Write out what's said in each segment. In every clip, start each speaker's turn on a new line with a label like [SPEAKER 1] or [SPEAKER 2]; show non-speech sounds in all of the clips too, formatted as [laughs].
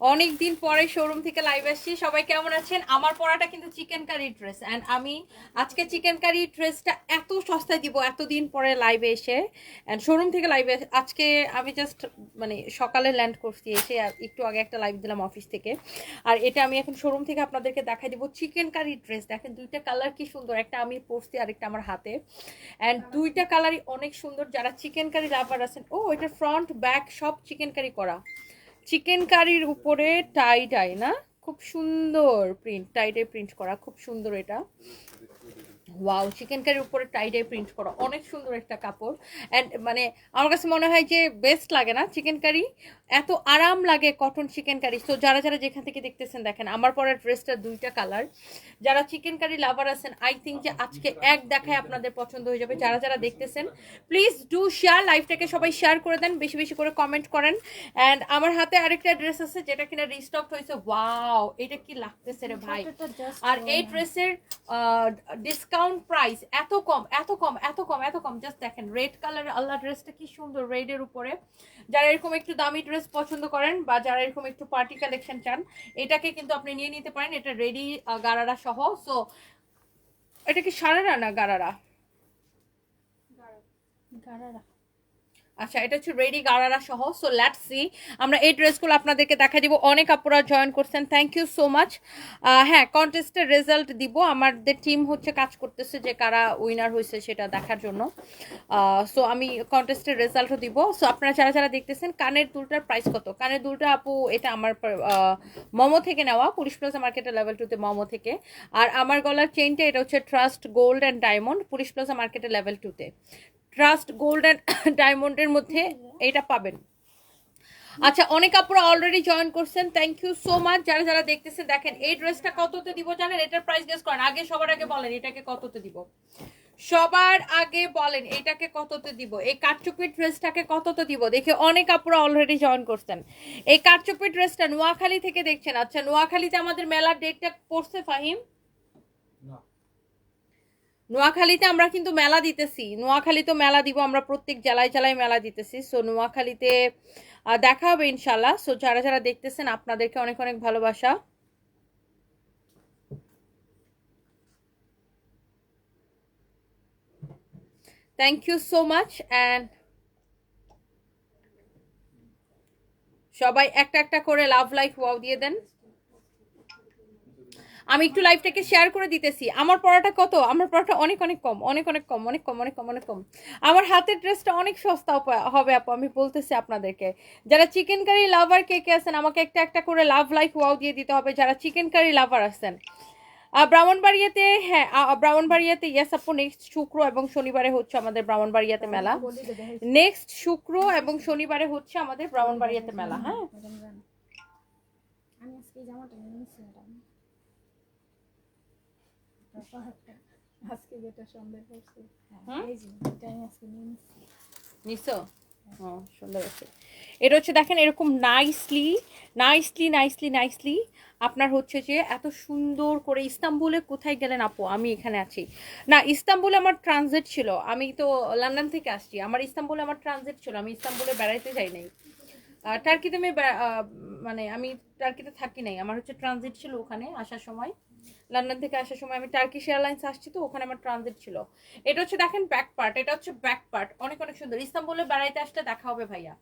[SPEAKER 1] অনেক দিন পরে শোরুম থেকে লাইভ আসছি। সবাই কেমন আছেন? আমার পরাটা কিন্তু চিকেন কারি ড্রেস অ্যান্ড আমি আজকে চিকেন কারি ড্রেসটা এত সস্তায় দিব, এতদিন পরে লাইভে এসে। অ্যান্ড শোরুম থেকে লাইভে আজকে আমি জাস্ট মানে সকালে ল্যান্ড করছি এসে, আর একটু আগে একটা লাইভ দিলাম অফিস থেকে। আর এটা আমি এখন শোরুম থেকে আপনাদেরকে দেখাই দিব। চিকেন কারি ড্রেস দেখেন দুইটা কালার কি সুন্দর। একটা আমি পরছি আরেকটা আমার হাতে। অ্যান্ড দুইটা কালারই অনেক সুন্দর। যারা চিকেন কারি লাভার আছেন, ও এটা ফ্রন্ট ব্যাক সব চিকেন কারি করা। চিকেন কারির উপরে টাই টাই না? খুব সুন্দর প্রিন্ট টাইটে প্রিন্ট করা, খুব সুন্দর এটা। ওয়াও চিকেন কারির উপরে টাইডে প্রিন্ট করা। অনেক সুন্দর একটা কাপড়। অ্যান্ড মানে আমার কাছে মনে হয় যে বেস্ট লাগে না চিকেন কারি এত আরাম লাগে কটন চিকেন কারি তো যারা যারা যেখান থেকে দেখতেছেন দেখেন আমার পরের ড্রেসটা দুইটা কালার যারা চিকেন কারি লাভার আছেন আই থিঙ্ক যে আজকে এক দেখায় আপনাদের পছন্দ হয়ে যাবে। যারা যারা দেখতেছেন প্লিজ ডু শেয়ার লাইভটাকে সবাই শেয়ার করে দেন বেশি বেশি করে কমেন্ট করেন। অ্যান্ড আমার হাতে আরেকটা ড্রেস আছে যেটা কিনা রিস্টক হয়েছে। ওয়াও এটা কি লাগতেছে রে ভাই। আর এই ড্রেসের ডিসকাউন্ট প্রাইস এত কম এত কম এত কম এত কম। জাস্ট দেখেন রেড কালারের আল্লাহ ড্রেসটা কি সুন্দর রেডের উপরে। যারা এরকম একটু দামি ড্রেস পছন্দ করেন বা যারা এরকম একটু পার্টি কালেকশন চান এটাকে কিন্তু আপনি নিয়ে নিতে পারেন। এটা রেডি গারারা সহ। সো এটা কি সারারা না গারারা।
[SPEAKER 2] গারারা।
[SPEAKER 1] আচ্ছা এটা হচ্ছে রেডি গারারা সহ। সো লেটস সি আমরা এই ড্রেসগুলো আপনাদেরকে দেখা দিব। অনেক আপুরা জয়েন করছেন। থ্যাংক ইউ সো মাচ হ্যাঁ কন্টেস্টের রেজাল্ট দিব। আমাদের টিম হচ্ছে কাজ করতেছে যে কারা উইনার হয়েছে সেটা দেখার জন্য। সো আমি কন্টেস্টের রেজাল্টও দিব। সো আপনারা যারা যারা দেখতেছেন, কানের দুলটার প্রাইস কত? কানের দুলটা আপু, এটা আমার মমো থেকে নেওয়া। পুলিশ প্লাজা মার্কেটের লেভেল টুতে মমো থেকে। আর আমার গলার চেইনটা এটা হচ্ছে Trust Gold and Diamond police plaza মার্কেটের লেভেল টুতে ট্রাস্ট গোল্ড অ্যান্ড ডায়মন্ডের মধ্যে এটা পাবেন। আচ্ছা অনেক আপুরা অলরেডি জয়েন করছেন। থ্যাংক ইউ সো মাচ যারা যারা দেখতেছেন, দেখেন, এই ড্রেসটা কততে দিব জানেন? এটার প্রাইস গেস করেন। আগে, সবার আগে বলেন, এটাকে কততে দিব? সবার আগে বলেন, এটাকে কততে দিব? এই কাটচুপি ড্রেসটাকে কততে দিব? দেখে অনেক আপুরা অলরেডি জয়েন করছেন। এই কাটচুপি ড্রেসটা নোয়াখালী থেকে দেখছেন। আচ্ছা নোয়াখালীতে আমাদের মেলার ডেটটা পড়ছে, ফাহিম? নোয়াখালীতে আমরা কিন্তু মেলা দিতেছি। নোয়াখালীতে মেলা দিব, আমরা প্রত্যেক জেলায় জেলায় মেলা দিতেছি। সো নোয়াখালীতে দেখা হবে ইনশাল্লাহ সো যারা যারা দেখতেছেন, আপনাদেরকে অনেক অনেক ভালোবাসা। Thank you so much and সবাই একটা একটা করে লাভ লাইক ওয়াও দিয়ে দেন। আমি একটু লাইভটাকে শেয়ার করে দিতেছি। আমার পড়াটা কত? আমার পড়াটা অনেক অনেক কম অনেক অনেক কম অনেক কম অনেক কম অনেক কম। আমার হাতের ড্রেসটা অনেক সস্তা হবে আপু আমি বলতেছি আপনাদেরকে। যারা চিকেন কারি লাভার কে কে আছেন আমাকে একটা একটা করে লাভ লাইক ওয়াও দিয়ে দিতে হবে। যারা চিকেন কারি লাভার আছেন ব্রাহ্মণবাড়িয়াতে হ্যাঁ ব্রাহ্মণবাড়িয়াতে ইয়াস আপু নেক্সট শুক্র এবং শনিবারে হচ্ছে আমাদের ব্রাহ্মণবাড়িয়াতে মেলা। নেক্সট শুক্র এবং শনিবারে হচ্ছে আমাদের ব্রাহ্মণবাড়িয়াতে মেলা হ্যাঁ?
[SPEAKER 2] আমি আজকে জামাটা [laughs] আজকে যেটা সন্ধ্যা করছি এই যে এটা আমি আজকে নিয়ে নিচ্ছি
[SPEAKER 1] নিছো? হ্যাঁ। সুন্দর আছে এটা হচ্ছে দেখেন এরকম নাইসলি নাইসলি নাইসলি নাইসলি আপনার হচ্ছে যে এত সুন্দর করে ইস্তাম্বুলে কোথায় গেলেন আপু? আমি এখানে আছি। না ইস্তাম্বুলে আমার ট্রানজিট ছিল। আমি তো লন্ডন থেকে আসছি। আমার ইস্তাম্বুলে আমার ট্রানজিট ছিল। আমি ইস্তাম্বুলে বেড়াইতে যাই নাই। টার্কিতে আমি মানে আমি টার্কিতে থাকি নাই। আমার হচ্ছে ট্রানজিট ছিল ওখানে আসার সময়। লন্ডন থেকে আসার সময় আমি টার্কিশ এয়ারলাইন্স আসছি তো, ওখানে আমার ট্রানজিট ছিল। এটা হচ্ছে দেখেন ব্যাক পার্ট এটা হচ্ছে ব্যাক পার্ট অনেক অনেক সুন্দর। ইস্তাম্বুলে বেড়াইতে আসলে দেখা হবে ভাইয়া।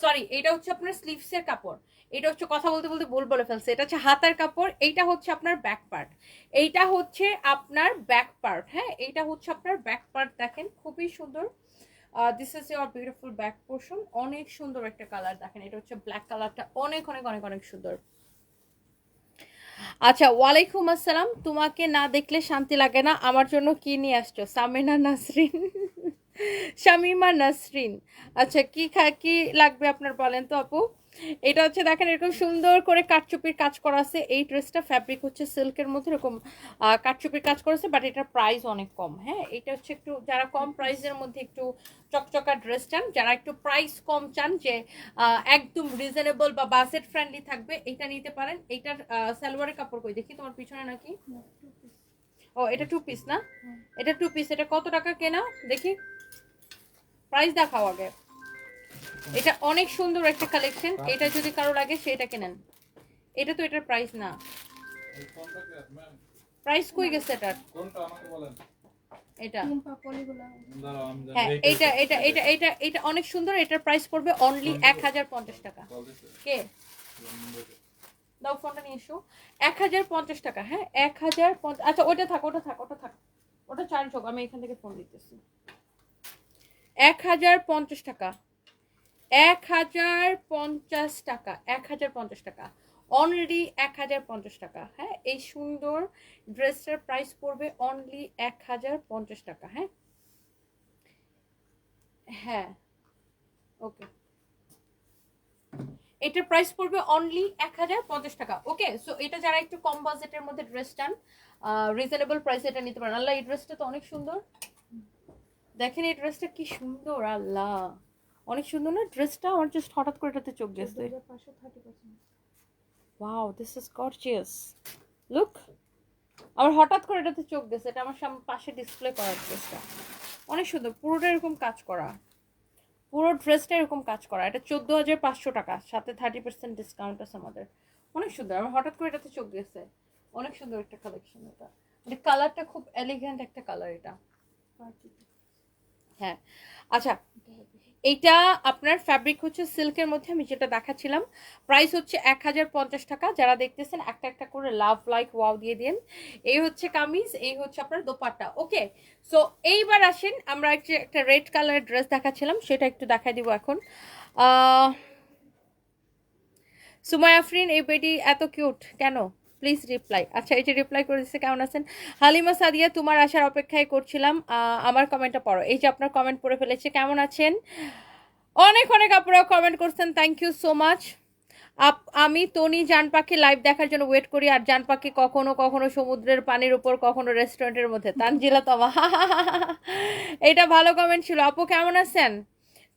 [SPEAKER 1] সরি এটা হচ্ছে আপনার স্লিভসের কাপড়। এটা হচ্ছে কথা বলতে বলতে ভুল বলে ফেলছে। এটা হচ্ছে হাতার কাপড়, এইটা হচ্ছে আপনার ব্যাক পার্ট এইটা হচ্ছে আপনার ব্যাক পার্ট হ্যাঁ? এইটা হচ্ছে আপনার ব্যাক পার্ট দেখেন খুবই সুন্দর। This is your beautiful back portion অনেক সুন্দর একটা কালার দেখেন এটা হচ্ছে ব্ল্যাক কালারটা অনেক অনেক অনেক অনেক সুন্দর। আচ্ছা ওয়ালাইকুম আসসালাম। তোমাকে না দেখলে শান্তি লাগে না। আমার জন্য কি নিয়ে আসছো? সামিনা নাসরিন। শামিমা নাসরিন। আচ্ছা কি খা, কি লাগবে আপনার বলেন তো আপু? এটা হচ্ছে দেখেন এরকম সুন্দর করে কাঠচুপির কাজ করা আছে। এই ড্রেসটা ফ্যাব্রিক হচ্ছে সিল্কের মধ্যে এরকম কাঠচুপির কাজ করেছে বাট এটার প্রাইস অনেক কম হ্যাঁ? এটা হচ্ছে একটু যারা কম প্রাইসের মধ্যে একটু চকচকা ড্রেস চান যারা একটু প্রাইস কম চান যে একদম রিজনেবল বা বাজেট ফ্রেন্ডলি থাকবে এটা নিতে পারেন। এইটার সালোয়ারের কাপড় কই? দেখি তোমার পিছনে নাকি? ও এটা টু পিস না? এটা টু পিস এটা কত টাকা কেনা? দেখি। প্রাইস দেখাও আগে। এটা অনেক সুন্দর একটা কালেকশন এটা যদি কারও লাগে সেটা কেনেন। এটা তো এটার প্রাইস না। প্রাইস কই গেছে এটার?
[SPEAKER 3] কোনটা আমাকে বলেন?
[SPEAKER 1] এটা। হ্যাঁ এটা এটা এটা এটা এটা অনেক সুন্দর। এটার প্রাইস পড়বে অনলি এক হাজার পঞ্চাশ টাকা। কে? দাও ফোনটা নিয়ে এসো। এক হাজার পঞ্চাশ টাকা হ্যাঁ? এক হাজার পঞ্চাশ আচ্ছা ওটা থাক ওটা থাক ওটা থাক। ওটা চার্জ হোক আমি এখান থেকে ফোন দিতেছি। এক হাজার পঞ্চাশ টাকা। এক হাজার পঞ্চাশ টাকা, এক হাজার পঞ্চাশ টাকা। অনলি এক হাজার পঞ্চাশ টাকা। হ্যাঁ এই সুন্দর ড্রেসটার প্রাইস পড়বে অনলি এক হাজার পঞ্চাশ টাকা হ্যাঁ? হ্যাঁ ওকে এটার প্রাইস পড়বে অনলি এক হাজার পঞ্চাশ টাকা ওকে সো এটা যারা একটু কম বাজেটের মধ্যে ড্রেস চান রিজনেবল প্রাইসে এটা নিতে পারেন। আল্লাহ, এই ড্রেসটা তো অনেক সুন্দর। দেখেন এই ড্রেসটা কি সুন্দর, আল্লাহ। অনেক সুন্দর না? ড্রেসটা আমার জাস্ট হঠাৎ করে এটাতে চোখ গেছে। Wow this is gorgeous look আমার হঠাৎ করে এটাতে চোখ গেছে। এটা আমার সামনে পাশে ডিসপ্লে করা ড্রেসটা অনেক সুন্দর পুরোটা এরকম কাজ করা। পুরো ড্রেসটা এরকম কাজ করা। এটা চোদ্দ হাজার পাঁচশো টাকা সাথে থার্টি পার্সেন্ট ডিসকাউন্ট আছে আমাদের। অনেক সুন্দর আমার হঠাৎ করে এটাতে চোখ গেছে। অনেক সুন্দর একটা কালেকশন এটা। মানে কালারটা খুব এলিগেন্ট একটা কালার এটা। হ্যাঁ। আচ্ছা এইটা আপনার ফ্যাব্রিক হচ্ছে সিল্কের মধ্যে, আমি যেটা দেখাচ্ছিলাম। প্রাইস হচ্ছে এক হাজার পঞ্চাশ টাকা। যারা দেখতেছেন, একটা একটা করে লাভ লাইক ওয়াও দিয়ে দিন। এই হচ্ছে কামিজ, এই হচ্ছে আপনার দোপাট্টা। ওকে সো এইবার আসেন, আমরা একটা একটা রেড কালারের ড্রেস দেখাচ্ছিলাম, সেটা একটু দেখাই দিব এখন। সুমাই আফরিন, এই বেটি এত কিউট কেন? প্লিজ রিপ্লাই আচ্ছা এই যে রিপ্লাই করে দিচ্ছে কেমন আছেন? হালিমা সাদিয়া, তোমার আসার অপেক্ষায় করছিলাম। আমার কমেন্টটা পড়ো। এই যে আপনার কমেন্ট পড়ে ফেলেছে, কেমন আছেন? অনেক অনেক আপনারা কমেন্ট করছেন। থ্যাংক ইউ সো মাচ আপ, আমি তনি জান পাখি লাইভ দেখার জন্য ওয়েট করি, আর জান পাখি কখনো কখনো সমুদ্রের পানির উপর, কখনো রেস্টুরেন্টের মধ্যে। তানজিলা তমা। [laughs] এটা ভালো কমেন্ট ছিল। আপু, কেমন আছেন?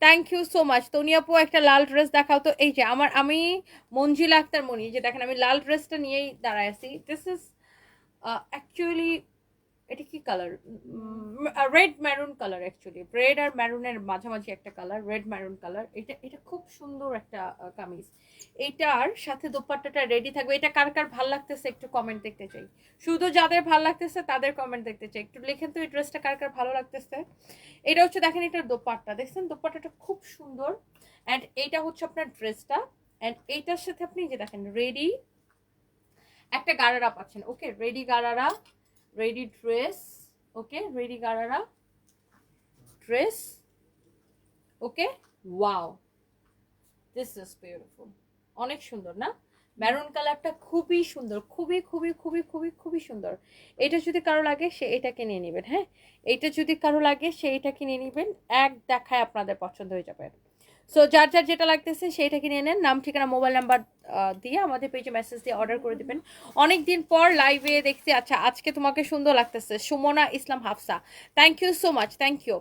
[SPEAKER 1] Thank you so much Toni আপু একটা লাল ড্রেস দেখাও তো, এই যে আমার, আমি মঞ্জিলা আক্তার মনি যে দেখেন আমি লাল ড্রেসটা নিয়েই দাঁড়ায় আছি। দিস ইজ অ্যাকচুয়ালি এটা কি colour red maroon colour actually red আর ম্যারুনের মাঝামাঝি একটা কালার রেড ম্যারুন কালার এটা এটা খুব সুন্দর একটা কামিজ। এইটার সাথে দোপাট্টাটা রেডি থাকবে। এটা কার কার ভালো লাগতেছে একটু কমেন্ট দেখতে চাই। শুধু যাদের ভালো লাগতেছে তাদের কমেন্ট দেখতে চাই। একটু লেখেন তো এই ড্রেসটা কার কার ভালো লাগতেছে। এটা হচ্ছে দেখেন এটার দোপাট্টা। দেখছেন? দোপাট্টাটা খুব সুন্দর। অ্যান্ড এইটা হচ্ছে আপনার ড্রেসটা অ্যান্ড এইটার সাথে আপনি যে দেখেন রেডি একটা গারারা পাচ্ছেন। Okay ready gharara. Ready dress, okay? Ready gharara dress, okay? Wow this is beautiful অনেক সুন্দর, না? ম্যারুন কালারটা খুবই সুন্দর, খুবই খুবই খুবই খুবই খুবই সুন্দর। এটা যদি কারও লাগে, সে এটাকে নিয়ে নেবেন হ্যাঁ? এটা যদি কারও লাগে, সে এটাকে নিয়ে নেবেন, এক দেখায় আপনাদের পছন্দ হয়ে যাবে। সো যার যার যেটা লাগতেছে সেইটাকে নিয়ে নেন। নাম, ঠিকানা মোবাইল নাম্বার দিয়ে আমাদের পেজে মেসেজ দিয়ে অর্ডার করে দিবেন। অনেক দিন পর লাইভে দেখছি আচ্ছা আজকে তোমাকে সুন্দর লাগতেছে। Sumona Islam Hafsa. Thank you so much thank you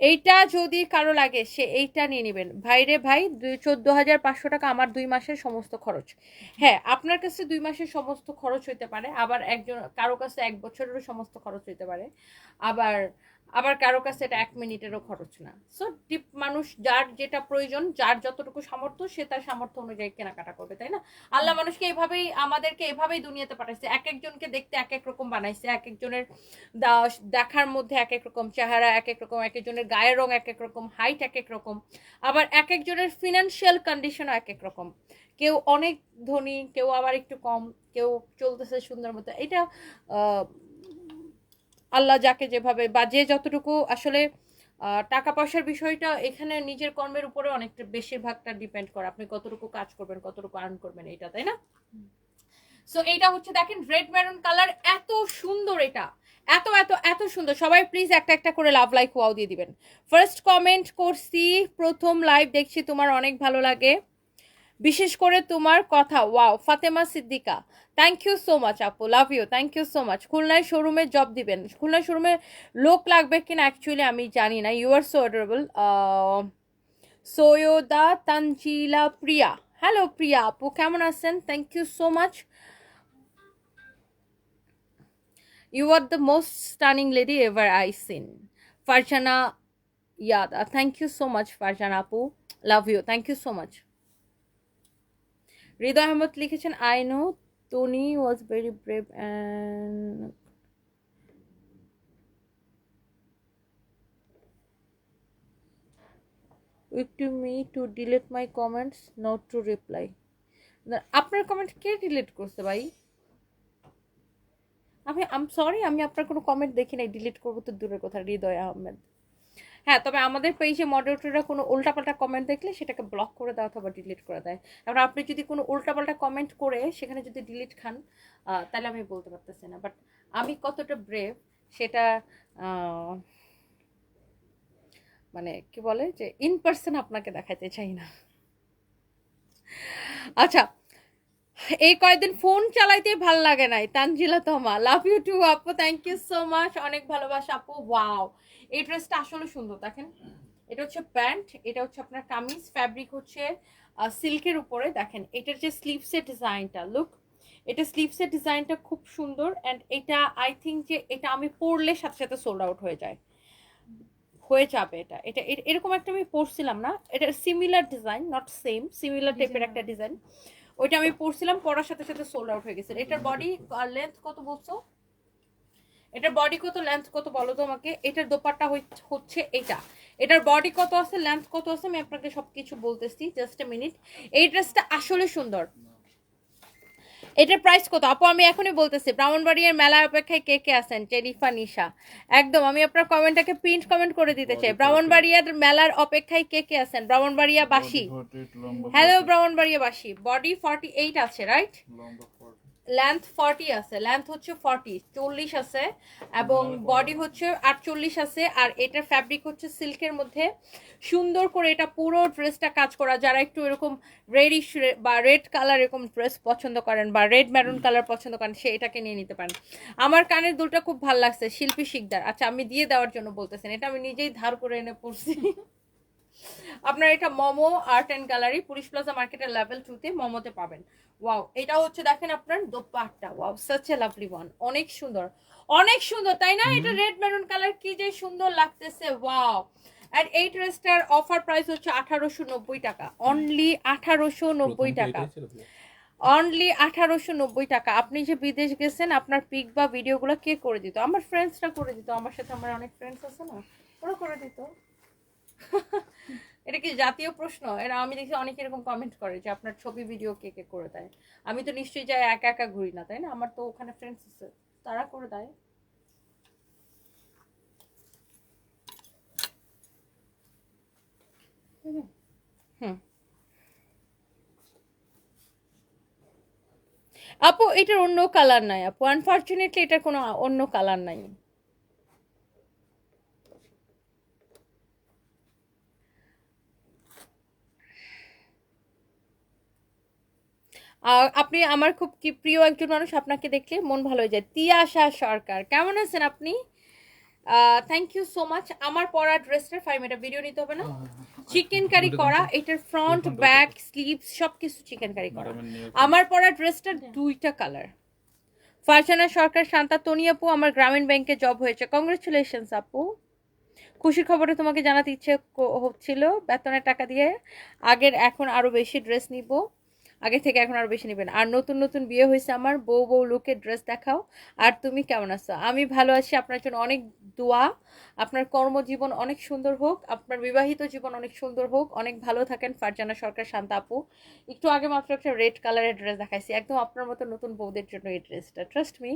[SPEAKER 1] এইটা যদি কারও লাগে, সে এইটা নিয়ে নেবেন। ভাইরে ভাই, দুই, চোদ্দ হাজার পাঁচশো টাকা আমার দুই মাসের সমস্ত খরচ। হ্যাঁ আপনার কাছে দুই মাসের সমস্ত খরচ হইতে পারে। আবার একজন, কারও কাছে এক বছরেরও সমস্ত খরচ হইতে পারে। আবার আবার কারও কাছে এটা এক মিনিটেরও খরচ না। সো ডিপ মানুষ যার যেটা প্রয়োজন যার যতটুকু সামর্থ্য সে তার সামর্থ্য অনুযায়ী কেনাকাটা করবে তাই না? আল্লাহ মানুষকে এভাবেই আমাদেরকে এভাবেই দুনিয়াতে পাঠাইছে। এক একজনকে দেখতে এক এক রকম বানাইছে। এক একজনের দেখার মধ্যে এক এক রকম চেহারা এক এক রকম এক একজনের গায়ের রং এক এক রকম হাইট এক এক রকম। আবার এক একজনের ফিনান্সিয়াল কন্ডিশনও এক এক রকম। কেউ অনেক ধনী কেউ আবার একটু কম কেউ চলতেছে সুন্দর মতো। এটা আহ, আল্লাহ যাকে যেভাবে বা যে যতটুকু আসলে টাকা পয়সার বিষয়টা এখানে নিজের কর্মের উপরে অনেকটা বেশিরভাগটা ডিপেন্ড করে। আপনি কতটুকু কাজ করবেন, কতটুকু আর্ন করবেন এটা তাই না? সো এইটা হচ্ছে দেখেন রেড মেরুন কালার এত সুন্দর এটা। এত এত এত সুন্দর। সবাই প্লিজ একটা একটা করে লাভ লাইক ওয়াও দিয়ে দিবেন। ফার্স্ট কমেন্ট করছি, প্রথম লাইভ দেখছি, তোমার অনেক ভালো লাগে। বিশেষ করে তোমার কথা, wow, Fatema Siddika. Thank you so much আপু love you thank you so much খুলনায় শোরুমে জব দিবেন। খুলনায় শোরুমে লোক লাগবে কিনা অ্যাকচুয়ালি আমি জানি না। ইউ আর সো অ্যাডোরেবল সোয়োদা তানজিলা প্রিয়া। হ্যালো প্রিয়া আপু, কেমন আছেন? Thank you so much You are the most stunning lady ever I seen. Farjana Yada. Thank you so much Farjana আপু। Love you thank you so much. Hridoy Ahmed লিখেছেন I know Tony was very brave and weak to me to delete my comments not to reply আপনার comment কে delete করছে ভাই? আমি আম sorry আমি আপনার কোনো কমেন্ট দেখি নাই ডিলিট করব তো দূরের কথা, হৃদয় আহমেদ। হ্যাঁ তবে আমাদের পেজে মডারেটররা কোনো উল্টাপাল্টা কমেন্ট দেখলে সেটাকে ব্লক করে দেয় অথবা ডিলিট করে দেয়। এবার আপনি যদি কোনো উল্টাপাল্টা কমেন্ট করে সেখানে যদি ডিলিট খান তাহলে আমি বলতে পারতেছি না। বাট আমি কতটা ব্রেভ সেটা মানে কি বলে যে ইন পার্সন আপনাকে দেখাতে চাই না। আচ্ছা এই কয়েকদিন ফোন চালাইতে ভালো লাগে নাই। তানজিলা তোমা লাভ ইউ টু আপু থ্যাংক ইউ সো মাচ অনেক ভালোবাসা আপু ওয়াও এই ড্রেসটা আসলে সুন্দর দেখেন। এটা হচ্ছে প্যান্ট এটা হচ্ছে আপনার কামিজ ফ্যাব্রিক হচ্ছে সিল্কের উপরে। দেখেন এটার যে স্লিভসের ডিজাইনটা লুক এটা স্লিভসের ডিজাইনটা খুব সুন্দর অ্যান্ড এটা আই থিঙ্ক যে এটা আমি পরলে সাথে সাথে সোল্ড আউট হয়ে যায়। হয়ে যাবে এটা। এটা এরকম একটা আমি পরছিলাম না। এটা similar design not same similar টাইপের একটা ডিজাইন ওইটা আমি পরছিলাম পরার সাথে সাথে সোল্ড আউট হয়ে গেছে এটার বডি লেন্থ কত বলছো? এটার বডি কত লেন্থ কত বলো তো আমাকে? এটার দোপাট্টা হচ্ছে এটা। এটার বডি কত আছে লেন্থ কত আছে, আমি আপনাকে সবকিছু বলতেছি। জাস্ট এ মিনিট এই ড্রেসটা আসলে সুন্দর। এটার প্রাইস কত? আপু আমি এখনই বলতেছি ব্রাহ্মণবাড়িয়ার মেলা অপেক্ষায় কে কে আছেন? জেনিফা নিশা একদম আমি আপনার কমেন্টটাকে প্রিন্ট কমেন্ট করে দিতে চাই। ব্রাহ্মণবাড়িয়ার মেলার অপেক্ষায় কে কে আছেন? ব্রাহ্মণবাড়িয়া বাসী হ্যালো ব্রাহ্মণবাড়িয়া বাসী বডি ফর্টি এইট আছে রাইট লেন্থ ফর্টি আছে লেন্থ হচ্ছে ফর্টি চল্লিশ আছে এবং বডি হচ্ছে আটচল্লিশ আছে আর এটার ফ্যাব্রিক হচ্ছে সিল্কের মধ্যে। সুন্দর করে এটা পুরো ড্রেসটা কাজ করা যারা একটু এরকম রেডিশ বা রেড কালার এরকম ড্রেস পছন্দ করেন বা রেড ম্যারুন কালার পছন্দ করেন সে এটাকে নিয়ে নিতে পারেন। আমার কানের দুলটা খুব ভালো লাগছে শিল্পী শিকদার। আচ্ছা আমি দিয়ে দেওয়ার জন্য বলতেছেন এটা আমি নিজেই ধার করে এনে পড়ছি আপনার এটা Momo art and gallery police plaza মার্কেটের লেভেল টুতে মোমোতে পাবেন। ওয়াও এটা হচ্ছে দেখেন আপনার dupatta. Wow such a lovely one অনেক সুন্দর। অনেক সুন্দর তাই না? এটা রেড মেরুন কালার কি যে সুন্দর লাগতেছে। ওয়াও আর এই ড্রেসটার অফার প্রাইস হচ্ছে আঠারোশো নব্বই টাকা। অনলি আঠারোশো নব্বই টাকা। অনলি আঠারোশো নব্বই টাকা। আপনি যে বিদেশ গেছেন আপনার পিক বা ভিডিওগুলো কে করে দিত? আমার ফ্রেন্ডসরা করে দিত। আমার সাথে আমার অনেক ফ্রেন্ডস আছে না ওরা করে দিত। [laughs] এটা কি জাতীয় প্রশ্ন? এটা আমি দেখি অনেকে এরকম কমেন্ট করে যে আপনার ছবি ভিডিও কে কে করে দেয়। আমি তো নিশ্চয়ই যাই একা একা ঘুরি না, তাই না? আমার তো ওখানে ফ্রেন্ডস আছে। তারা করে দেয়। হুম। আপু, এটার অন্য কালার নাই, আপু। আনফর্চুনেটলি এটার কোনো অন্য কালার নাই। আপনি আমার খুব কি প্রিয় একজন মানুষ আপনাকে দেখলে মন ভালো হয়ে যায়। তিয়াশা সরকার কেমন আছেন আপনি? থ্যাংক ইউ সো মাচ আমার পরা ড্রেসটার ফাইভ এটা ভিডিও নিতে হবে না? চিকেন কারি করা এটার ফ্রন্ট ব্যাক স্লিভস সব কিছু চিকেন কারি। করা আমার পরা ড্রেসটার দুইটা কালার ফারজানা সরকার শান্তা তনি আপু আমার গ্রামীণ ব্যাংকে জব হয়েছে। কংগ্রেচুলেশনস আপু। খুশির খবরে তোমাকে জানাতে ইচ্ছে ক- হচ্ছিল। বেতনের টাকা দিয়ে। আগের এখন আরও বেশি ড্রেস নিব। আগে থেকে এখন আরও বেশি নেবেন। আর নতুন নতুন বিয়ে হয়েছে আমার, বউ বউ লুকের ড্রেস দেখাও। আর তুমি কেমন আছো? আমি ভালো আছি, আপনার জন্য অনেক দোয়া। আপনার কর্মজীবন অনেক সুন্দর হোক, আপনার বিবাহিত জীবন অনেক সুন্দর হোক। অনেক ভালো থাকেন ফারজানা সরকার, শান্তা আপু। একটু আগে মাত্র একটা রেড কালারের ড্রেস দেখাইছি। একদম আপনার মতো নতুন বউদের জন্য এই ড্রেসটা ট্রাস্ট মি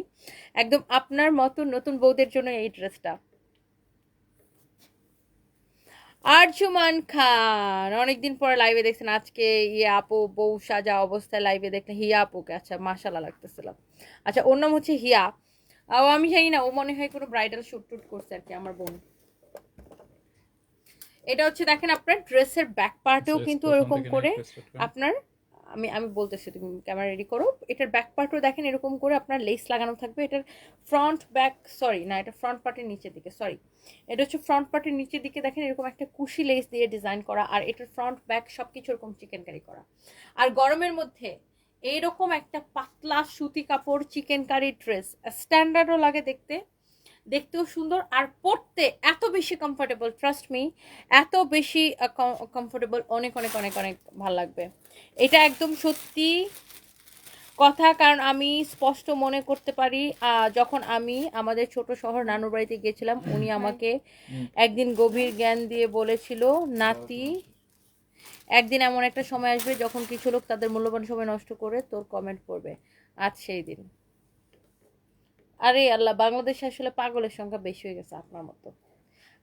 [SPEAKER 1] একদম আপনার মতো নতুন বউদের জন্য এই ড্রেসটা আরজুমান খান। অনেকদিন পরে লাইভে দেখছেন আজকে ইয়ে আপু বউ সাজা অবস্থায় লাইভে দেখলে হিয়া আপুকে। আচ্ছা মাসালা লাগতেছিল। আচ্ছা ওর নাম হচ্ছে হিয়া। ও আমি জানি না ও মনে হয় কোনো ব্রাইডাল শ্যুট টুট করছে আর কি আমার বোন। এটা হচ্ছে দেখেন আপনার ড্রেসের ব্যাক পার্টেও কিন্তু এরকম করে। আপনার আমি আমি বলতেছি, তুমি ক্যামেরা রেডি করো। এটার ব্যাক পার্টও দেখেন এরকম করে আপনার লেস লাগানো থাকবে। এটার ফ্রন্ট ব্যাক সরি না, এটা ফ্রন্ট পার্টের নিচের দিকে সরি এটা হচ্ছে ফ্রন্ট পার্টের নিচের দিকে দেখেন এরকম একটা কুশি লেস দিয়ে ডিজাইন করা, আর এটার ফ্রন্ট ব্যাক সব কিছু এরকম চিকেন কারি করা। আর গরমের মধ্যে এইরকম একটা পাতলা সুতি কাপড় চিকেন কারি ড্রেস স্ট্যান্ডার্ডও লাগে দেখতে। দেখতেও সুন্দর আর পড়তে এত বেশি কমফোর্টেবল ট্রাস্ট মি এত বেশি কমফোর্টেবল অনেক অনেক অনেক অনেক ভালো লাগবে। এটা একদম সত্যি কথা কারণ আমি স্পষ্ট মনে করতে পারি যখন আমি আমাদের ছোট শহর নানুর বাড়িতে গেছিলাম উনি আমাকে একদিন গভীর জ্ঞান দিয়ে বলেছিল নাতি একদিন এমন একটা সময় আসবে যখন কিছু লোক তাদের মূল্যবান সময় নষ্ট করে তোর কমেন্ট করবে আজ সেই দিন। আরে আল্লাহ, বাংলাদেশে আসলে পাগলের সংখ্যা বেশি হয়ে গেছে আপনার মতো।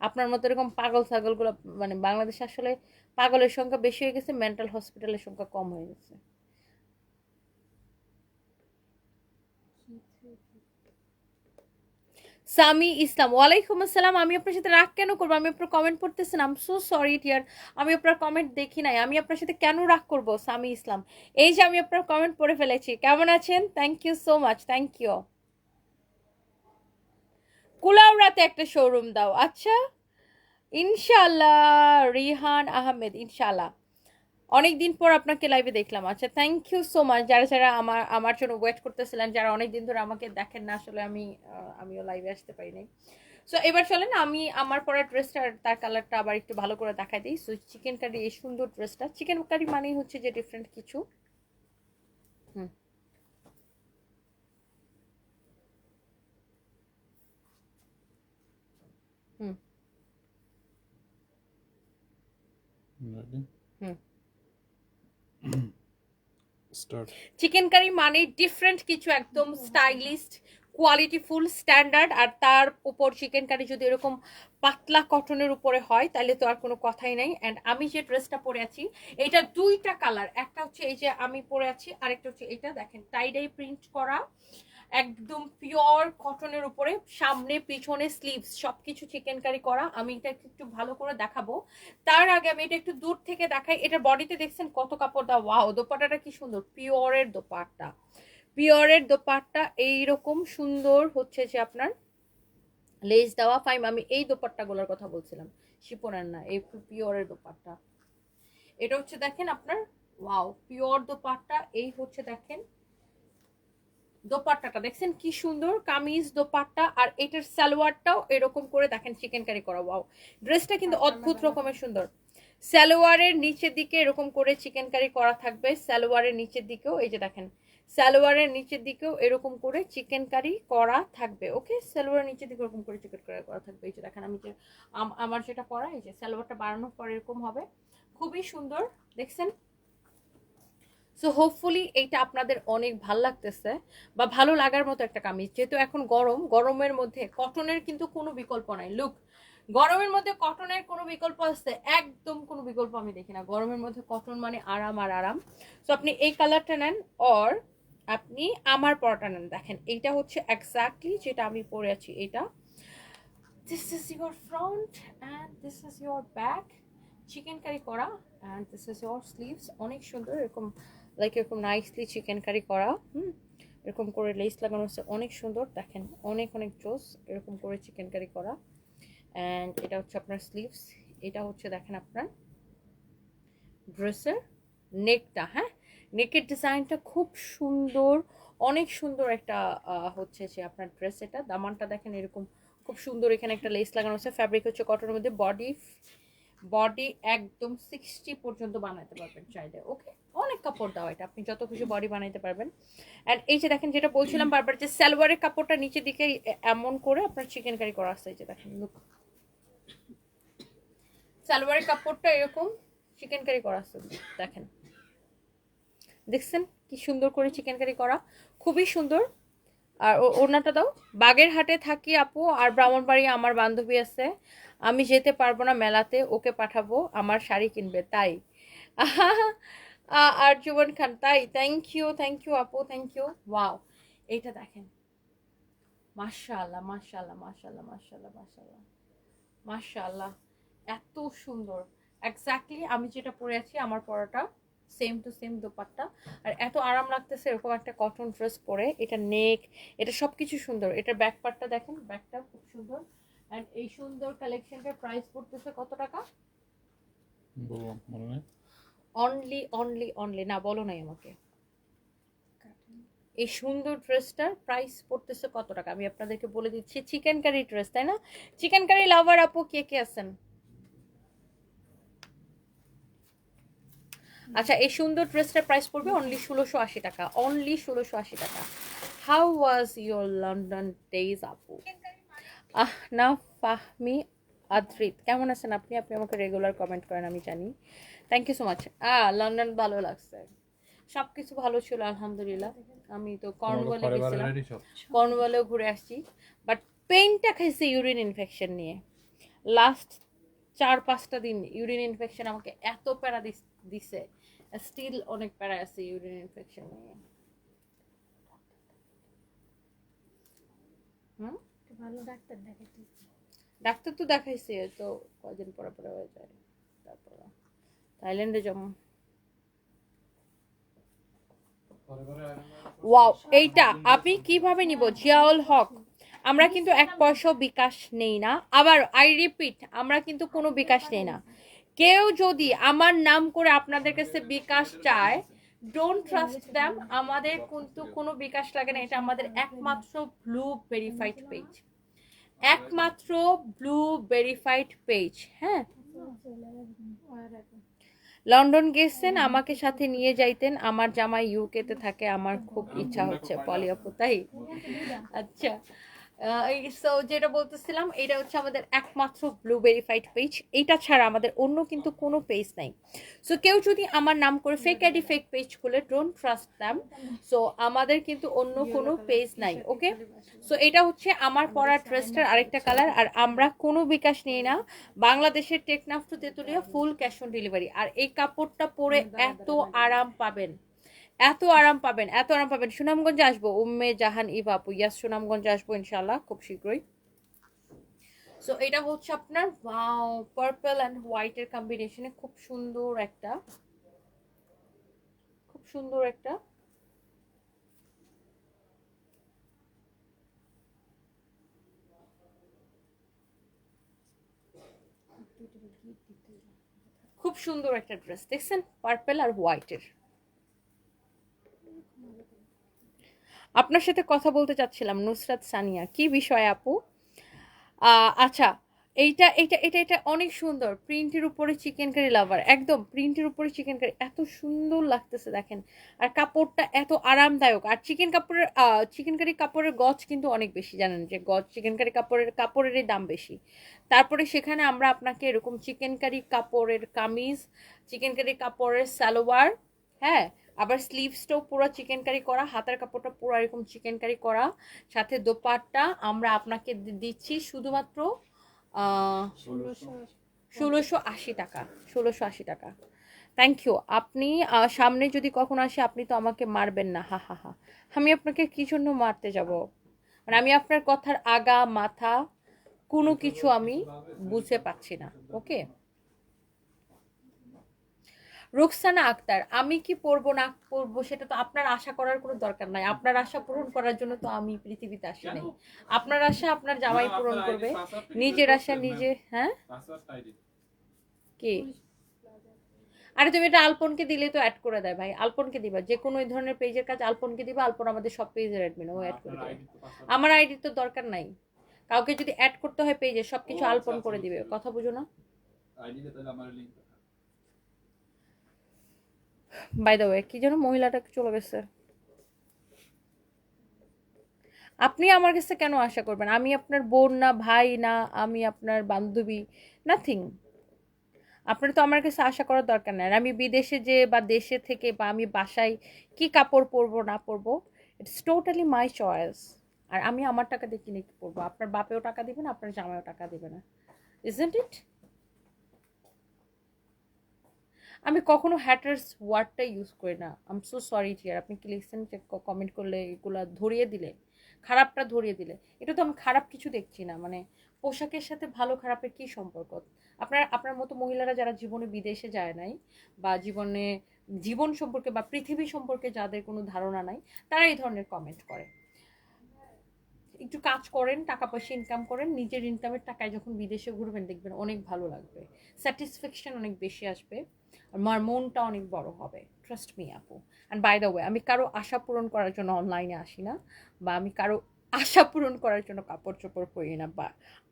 [SPEAKER 1] আপনার মতো এরকম পাগল ছাগলগুলো মানে বাংলাদেশে আসলে পাগলের সংখ্যা বেশি হয়ে গেছে মেন্টাল হসপিটালের সংখ্যা কম হয়ে গেছে। সামি ইসলাম, ওয়ালাইকুম আসসালাম। আমি আপনার সাথে রাগ কেন করব? আমি আপনার কমেন্ট পড়তেছেন। আম সো সরি টিয়ার আমি আপনার কমেন্ট দেখি নাই। আমি আপনার সাথে কেন রাগ করব, সামি ইসলাম? এই যে আমি আপনার কমেন্ট পড়ে ফেলেছি। কেমন আছেন? Thank you so much thank you কুলাউড়াতে একটা শোরুম দাও। আচ্ছা ইনশাল্লাহ রিহান আহমেদ ইনশাল্লাহ অনেক দিন পর আপনাকে লাইভে দেখলাম। আচ্ছা থ্যাংক ইউ সো মাচ যারা যারা আমার আমার জন্য ওয়েট করতেছিলেন, যারা অনেক দিন ধরে আমাকে দেখেন না, আসলে আমি আমিও লাইভে আসতে পারি নাই। সো এবার চলেন, আমি আমার পরা ড্রেসটা তার কালারটা আবার একটু ভালো করে দেখাই দিই। সো চিকেন কারি এই সুন্দর ড্রেসটা চিকেন কারি মানেই হচ্ছে যে ডিফারেন্ট কিছু। হুম। চিকেন কারি মানে ডিফারেন্ট কিছু একদম স্টাইলিস্ট কোয়ালিটিফুল স্ট্যান্ডার্ড আর তার উপর চিকেন কারি যদি এরকম পাতলা কটনের উপরে হয় তাহলে তো আর কোনো কথাই নাই। অ্যান্ড আমি যে ড্রেসটা পরে আছি এটা দুইটা কালার একটা হচ্ছে এই যে আমি পরে আছি আরেকটা হচ্ছে এটা। দেখেন টাইডাই প্রিন্ট করা। একদম পিওর কটনের উপরে, সামনে, পিছনে স্লিভস সবকিছু চিকেন কারি করা। আমি এটা একটু ভালো করে দেখাবো। তার আগে আমি এটা একটু দূর থেকে দেখাই। এটা বডিতে দেখছেন কত কাপড় দেওয়া। ওয়াও দোপাটাটা কি সুন্দর। পিওরের দোপাট্টা। পিওরের দোপাট্টা এইরকম সুন্দর হচ্ছে যে আপনার লেস দেওয়া। ফাইম আমি এই দোপাট্টাগুলোর কথা বলছিলাম। শিপনের না, এই পিওরের দোপাট্টা। এটা হচ্ছে দেখেন আপনার ওয়াও পিওর দোপাট্টা। এই হচ্ছে দেখেন দোপাট্টাটা। দেখছেন কি সুন্দর কামিজ দোপাট্টা আর এটার সালোয়ারটাও এরকম করে দেখেন চিকেন কারি করা। ওয়াও ড্রেসটা কিন্তু অদ্ভুত রকমের সুন্দর। সালোয়ারের নিচের দিকে এরকম করে চিকেন কারি করা থাকবে। সালোয়ারের নিচের দিকেও এই যে দেখেন সালোয়ারের নিচের দিকেও এরকম করে চিকেন কারি করা থাকবে। ওকে সালোয়ারের নিচের দিকে এরকম করে চিকেন কারি করা থাকবে। এই যে দেখেন আমি যে আম- আমার যেটা পরা এই যে সালোয়ারটা বাড়ানোর পর এরকম হবে। খুবই সুন্দর। দেখছেন? সো হোপফুলি এইটা আপনাদের অনেক ভালো লাগতেছে বা ভালো লাগার মতো একটা কামিজ। যেহেতু এখন গরম, গরমের মধ্যে কটনের কিন্তু কোনো বিকল্প নাই। লুক গরমের মধ্যে কটনের কোনো বিকল্প আছে? একদম কোনো বিকল্প আমি দেখি না। গরমের মধ্যে কটন মানে আরাম, আর আরাম। সো আপনি এই কালারটা নেন অর আপনি আমার পরাটা নেন। দেখেন, এইটা হচ্ছে এক্স্যাক্টলি যেটা আমি পরে আছি এটা this is your front and this is your back chikankari করা and this is your sleeves অনেক সুন্দর, এরকম লাইক এরকম নাইসলি চিকেন কারি করা, হুম? এরকম করে লেস লাগানো হচ্ছে, অনেক সুন্দর। দেখেন, অনেক অনেক জোস এরকম করে চিকেন কারি করা। অ্যান্ড এটা হচ্ছে আপনার স্লিভস এটা হচ্ছে দেখেন আপনার ড্রেসের নেকটা হ্যাঁ? নেকের ডিজাইনটা খুব সুন্দর, অনেক সুন্দর একটা হচ্ছে যে আপনার ড্রেস এটা। দামানটা দেখেন এরকম খুব সুন্দর এখানে একটা লেস লাগানো আছে ফ্যাব্রিক হচ্ছে কটনের মধ্যে বডি বডি একদম সিক্সটি পর্যন্ত বানাতে পারবেন চাইলে ওকে অনেক কাপড় দাও এটা, আপনি যত খুশি বডি বানাইতে পারবেন। অ্যান্ড এই যে দেখেন, যেটা বলছিলাম বারবার যে সালোয়ারের কাপড়টা নিচের দিকে এমন করে আপনার চিকেন কারি করা আছে, এই যে দেখেন লুক সালোয়ারের কাপড়টা এরকম চিকেন কারি করা আছে, দেখেন। দেখছেন কি সুন্দর করে চিকেন কারি করা, খুবই সুন্দর। আর ও- ওড়নাটা দাও। বাগের হাটে থাকি আপু, আর ব্রাহ্মণবাড়ি আমার বান্ধবী আছে। আমি যেতে পারব না মেলাতে, ওকে পাঠাবো, আমার শাড়ি কিনবে, তাই। আর জুবন খান, তাই। থ্যাংক ইউ থ্যাংক ইউ আপু থ্যাংক ইউ ওয়াও এইটা দেখেন। মাশাআল্লাহ মাশাআল্লাহ মাশাআল্লাহ মাশাআল্লাহ মাশাআল্লাহ। মাশাআল্লাহ, এত সুন্দর। এক্স্যাক্টলি আমি যেটা পরে আছি, আমার পরাটা সেম টু সেম দোপাট্টা। আর এত আরাম লাগতেছে এরকম একটা কটন ড্রেস পরে, এটা নেক এটা সব কিছু সুন্দর। এটার ব্যাক পার্টটা দেখেন ব্যাকটা খুব সুন্দর। অ্যান্ড এই সুন্দর কালেকশনটার প্রাইস পড়তেছে কত টাকা?
[SPEAKER 3] বললাম মনে নেই
[SPEAKER 1] অনলি অনলি অনলি না বলো নাই আমাকে। এই সুন্দর ড্রেসটার প্রাইস পড়তেছে কত টাকা? আমি আপনাদেরকে বলে দিচ্ছি চিকেন কারি ড্রেস তাই না? চিকেন কারি লাভার আপু কে কে আছেন? আচ্ছা এই সুন্দর ড্রেসটার প্রাইস পড়বে অনলি ষোলোশো আশি টাকা। অনলি ষোলোশো আশি টাকা। How was your London days আপু? আহ না ফাহমি আদ্রিত কেমন আছেন আপনি? আপনি আমাকে রেগুলার কমেন্ট করেন আমি জানি। Thank you so much ah London ভালো লাগছে। সব কিছু ভালো ছিল আলহামদুলিল্লাহ। আমি তো কর্নওয়ালে গেছিলাম। কর্নওয়ালেও ঘুরে আসছি। বাট পেইনটা খাইছে ইউরিন ইনফেকশন নিয়ে। লাস্ট চার পাঁচটা দিন ইউরিন ইনফেকশন আমাকে এত প্যারা দিছে। স্টিল অনেক প্যারা আছে ইউরিন ইনফেকশন নিয়ে। হুম?
[SPEAKER 2] ভালো ডাক্তার দেখাতে
[SPEAKER 1] ডাক্তার তো দেখাইছে, তো কয়দিন পরে পরে হয়ে যায় তারপর থাইল্যান্ডে যেমন ওয়াও, এইটা আমি কীভাবে নিব? জিয়াউল হক, আমরা কিন্তু এক পয়সাও বিকাশ নেই না। আবার আই রিপিট, আমরা কিন্তু কোনো বিকাশ নেই না। কেউ যদি আমার নাম করে আপনাদের কাছে বিকাশ চায় ডোন্ট ট্রাস্ট দ্যাম আমাদের কিন্তু কোনো বিকাশ লাগে না। এটা আমাদের একমাত্র ব্লু ভেরিফাইড পেজ একমাত্র ব্লু ভেরিফাইড পেজ হ্যাঁ? লন্ডন গেছেন, আমাকে সাথে নিয়ে যাইতেন। আমার জামাই ইউকেতে থাকে, আমার খুব ইচ্ছা হচ্ছে। পলিয়াপু তাই? আচ্ছা। সো যেটা বলতেছিলাম, এটা হচ্ছে আমাদের একমাত্র ব্লু ভেরিফাইড পেজ এইটা ছাড়া আমাদের অন্য কিন্তু কোনো পেজ নাই। সো কেউ যদি আমার নাম করে ফেক আইডি ফেক পেজ খুলে ডোন্ট ট্রাস্ট দ্যাম সো আমাদের কিন্তু অন্য কোনো পেজ নাই ওকে সো এটা হচ্ছে আমার পরা ড্রেসটার আরেকটা কালার আর আমরা কোনো বিকাশ নিই না। বাংলাদেশের Teknaf to Tetulia full cash on delivery আর এই কাপড়টা পরে এত আরাম পাবেন। এত আরাম পাবেন, এত আরাম পাবেন। সুনামগঞ্জে আসব, উম্মে জাহান ইভ আপু। ইয়াস সুনামগঞ্জে আসব ইনশাল্লাহ খুব শীঘ্রই। সো এটা হচ্ছে আপনার পার্পল অ্যান্ড হোয়াইটের কম্বিনেশনে খুব সুন্দর একটা, খুব সুন্দর একটা। খুব সুন্দর একটা ড্রেস দেখছেন? পার্পল আর হোয়াইটের আপনার সাথে কথা বলতে চাচ্ছিলাম, নুসরাত সানিয়া। কি বিষয় আপু? আচ্ছা এইটা এটা এটা এটা অনেক সুন্দর। প্রিন্টের উপরে চিকেন কারি লাভার একদম, প্রিন্টের উপরে চিকেন কারি এত সুন্দর লাগতেছে, দেখেন। আর কাপড়টা এত আরামদায়ক। আর চিকেন কাপড়ের চিকেন কারি কাপড়ের গজ কিন্তু অনেক বেশি, জানেন যে গজ চিকেন কারি কাপড়ের, কাপড়েরই দাম বেশি। তারপরে সেখানে আমরা আপনাকে এরকম চিকেন কারি কাপড়ের কামিজ চিকেন কারি কাপড়ের সালোয়ার হ্যাঁ? আবার স্লিভসটাও পুরো চিকেন কারি করা হাতের কাপড়টা পুরো এরকম চিকেন কারি করা। সাথে দোপাট্টা আমরা আপনাকে দিচ্ছি শুধুমাত্র ষোলোশো আশি। টাকা ষোলোশো আশি টাকা। থ্যাংক ইউ আপনি সামনে যদি কখন আসে আপনি তো আমাকে মারবেন না। হা হা হা। আমি আপনাকে কি জন্য মারতে যাব? মানে আমি আপনার কথার আগা মাথা কোনো কিছু আমি বুঝতে পারছি না। ওকে রুকসানা আক্তার আমি কি পড়ব না পড়ব সেটা তো আপনার আশা করার কোনো দরকার নাই। আপনার আশা পূরণ করার জন্য তো আমি পৃথিবীতে আসি নাই। আপনার আশা আপনার জামাই পূরণ করবে। নিজের আশা নিজে হ্যাঁ? কে? আরে তুমি এটা আলপনকে দিলে তো অ্যাড করে দেয় ভাই। আলপনকে দিবা। যে কোনো এই ধরনের পেজের কাজ আলপনকে দিবা আলপন আমাদের সব পেজের অ্যাডমিন ও অ্যাড করে দেবে। আমার আইডি তো দরকার নাই। কাউকে যদি অ্যাড করতে হয় পেজে সবকিছু
[SPEAKER 3] ও, আচ্ছা,
[SPEAKER 1] আলপন
[SPEAKER 3] আচ্ছা,
[SPEAKER 1] করে দিবে। কথা বুঝো না। বাই দ্য ওয়ে কি যেন মহিলাটা চলে গেছে। আপনি আমার কাছে কেন আশা করবেন? আমি আপনার বোন না, ভাই না, আমি আপনার বান্ধবী নাথিং আপনার তো আমার কাছে আশা করার দরকার নেই। আমি বিদেশে যে বা দেশে থেকে বা আমি বাসায় কি কাপড় পরবো, না পরবো ইটস টোটালি মাই চয়েস আর আমি আমার টাকা দিয়ে কিনে কি পরবো? আপনার বাপেও টাকা দিবে না, আপনার জামাইও টাকা দিবে না। ইজেন্ট ইট আমি কখনো হ্যাটার্স ওয়ার্ডটা ইউজ করি না। আম সো সরি টিয়ার আপনি কি লিখছেন কমেন্ট করলে এগুলা ধরিয়ে দিলে? খারাপটা ধরিয়ে দিলে? এটা তো আমি খারাপ কিছু দেখছি না। মানে পোশাকের সাথে ভালো, খারাপের কি সম্পর্ক? আপনার আপনার মতো মহিলারা যারা জীবনে বিদেশে যায় নাই বা জীবনে, জীবন সম্পর্কে বা পৃথিবী সম্পর্কে যাদের কোনো ধারণা নাই, তারা এই ধরনের কমেন্ট করে। একটু কাজ করেন, টাকা পয়সা ইনকাম করেন, নিজের ইনকামের টাকায় যখন বিদেশে ঘুরবেন দেখবেন অনেক ভালো লাগবে। স্যাটিসফ্যাকশন অনেক বেশি আসবে আর আমার মনটা অনেক বড় হবে। ট্রাস্ট মি আপু। অ্যান্ড বাই দ্য ওয়ে আমি কারও আশা পূরণ করার জন্য অনলাইনে আসি না বা আমি কারও আশা পূরণ করার জন্য কাপড় চোপড় পরি না বা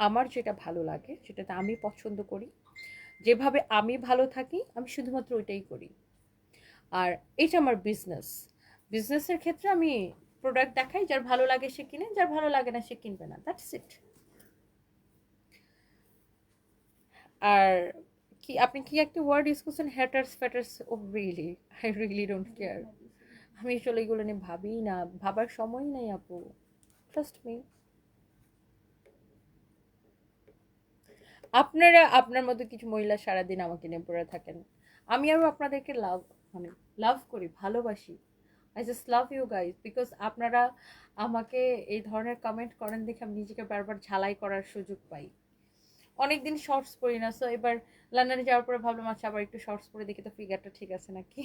[SPEAKER 1] আমার যেটা ভালো লাগে সেটাতে আমি পছন্দ করি। যেভাবে আমি ভালো থাকি, আমি শুধুমাত্র ওইটাই করি। আর এটা আমার বিজনেস বিজনেসের ক্ষেত্রে আমি প্রোডাক্ট দেখাই যার ভালো লাগে সে কিনে, যার ভালো লাগে না সে কিনবে না। দ্যাটস ইট আর কি, আপনি কি একটা ওয়ার্ড ইউজ করছেন? Haters fatters oh really I really don't care আমি আসলে এগুলো নিয়ে ভাবিই না। ভাবার সময় নাই আপু। ট্রাস্ট মি আপনারা, আপনার মতো কিছু মহিলা সারাদিন আমাকে নিয়ে পড়ে থাকেন। আমি আরও আপনাদেরকে লাভ মানে লাভ করি, ভালোবাসি। I just love you guys because আপনারা আমাকে এই ধরনের কমেন্ট করেন দেখে আমি নিজেকে বারবার ঝালাই করার সুযোগ পাই। অনেকদিন শর্টস পরি না সো এবার লন্ডনে যাওয়ার পরে ভাবলাম আচ্ছা আবার একটু শর্টস পরে, দেখি তো ফিগারটা ঠিক আছে নাকি?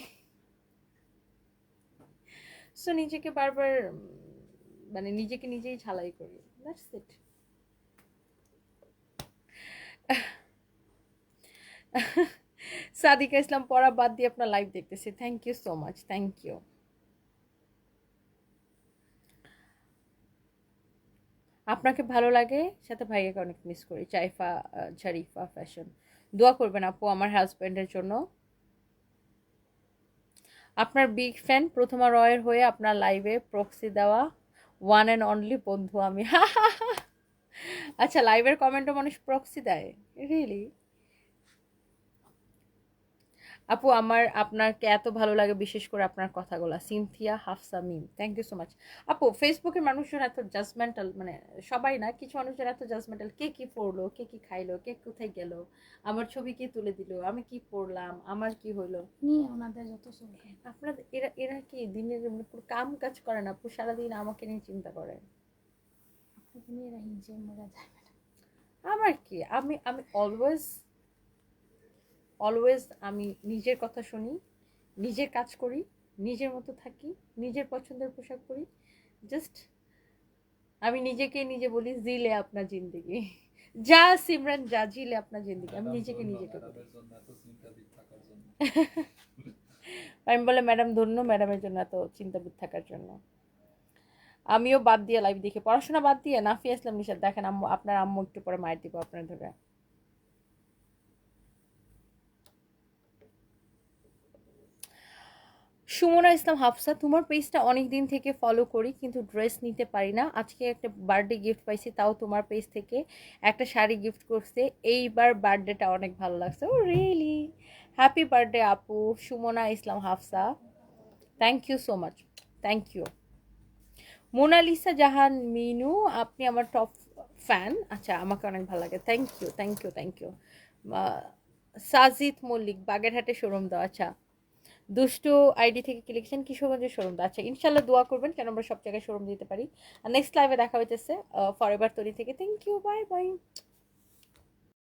[SPEAKER 1] সো নিজেকে বারবার মানে নিজেকে নিজেই ঝালাই করি। দ্যাটস ইট সাদিকা ইসলাম, পড়া বাদ দিয়ে আপনার লাইভ দেখতেছি। Thank you so much thank you আপনাকে ভালো লাগে, সাথে ভাইয়াকে অনেক মিস করি। চাইফা জারিফা ফ্যাশন দোয়া করবেন আপু আমার হাজব্যান্ডের জন্য। আপনার বিগ ফ্যান প্রথমা রয়ের হয়ে আপনার লাইভে প্রক্সি দেওয়া। ওয়ান অ্যান্ড অনলি বন্ধু আমি। [laughs] আচ্ছা লাইভের কমেন্টও মানুষ প্রক্সি দেয়? রিয়েলি আপু আমার আপনাকে এত ভালো লাগে বিশেষ করে আপনার কথাগুলো। Sinthia Hafsa Mim thank you so much আপু ফেসবুকের মানুষজন এত জাজমেন্টাল মানে সবাই না কিছু মানুষজন এত জাজমেন্টাল কে কি পড়ল কে কি খাইলো কে কোথায় গেল আমার ছবি কে তুলে দিল আমি কি পড়লাম আমার কি হইল?
[SPEAKER 2] নিয়ে ওনাদের যত চলবে
[SPEAKER 1] আপনাদের এরা এরা কি দিনের পুরো কাম কাজ করে না? আপু সারাদিন আমাকে নিয়ে চিন্তা করে।
[SPEAKER 2] এরা হিংসে মরে যায়
[SPEAKER 1] আমার কি? আমি আমি অলওয়েজ অলওয়েজ আমি নিজের কথা শুনি নিজের কাজ করি নিজের মতো থাকি নিজের পছন্দের পোশাক পরি। জাস্ট আমি নিজেকে নিজে বলি জিলে আপনার জিন্দগি। যা সিমরান যা জিলে আপনার জিন্দগি। আমি নিজেকে নিজেকে বলি আমি বলে ম্যাডাম ধন্য ম্যাডামের জন্য এত চিন্তাবিদ থাকার জন্য। আমিও বাদ দিয়ে লাইভ দেখি। পড়াশোনা বাদ দিয়ে নাফিয়া ইসলাম নিষাদ। দেখেন আম্মু আপনার আম্মু একটু পরে মায়ের দিব আপনার ধরে। সুমনা ইসলাম হাফসা, তোমার পেজটা অনেক দিন থেকে ফলো করি, কিন্তু ড্রেস নিতে পারি না। আজকে একটা বার্থডে গিফট পাইছি, তাও তোমার পেজ থেকে একটা শাড়ি গিফট করছে। এইবার বার্থডেটা অনেক ভালো লাগছে। ও রিয়েলি হ্যাপি বার্থডে আপু, Sumona Islam Hafsa. Thank you so much thank you Monalisa Jahan, Minu, আপনি আমার টপ ফ্যান আচ্ছা আমাকে অনেক ভালো লাগে। Thank you thank you thank you Sajid Mallick, বাগেরহাটে শোরুম দাও। আচ্ছা দুষ্টু আইডি থেকে কি কিলেকশন কিশোরগঞ্জের শোরুম। আচ্ছা ইনশাল্লাহ দোয়া করবেন, কেন আমরা সব জায়গায় শোরুম দিতে পারি। আর নেক্সট লাইভে দেখা হইতেছে ফর এভার তৈরি থেকে। Thank you bye bye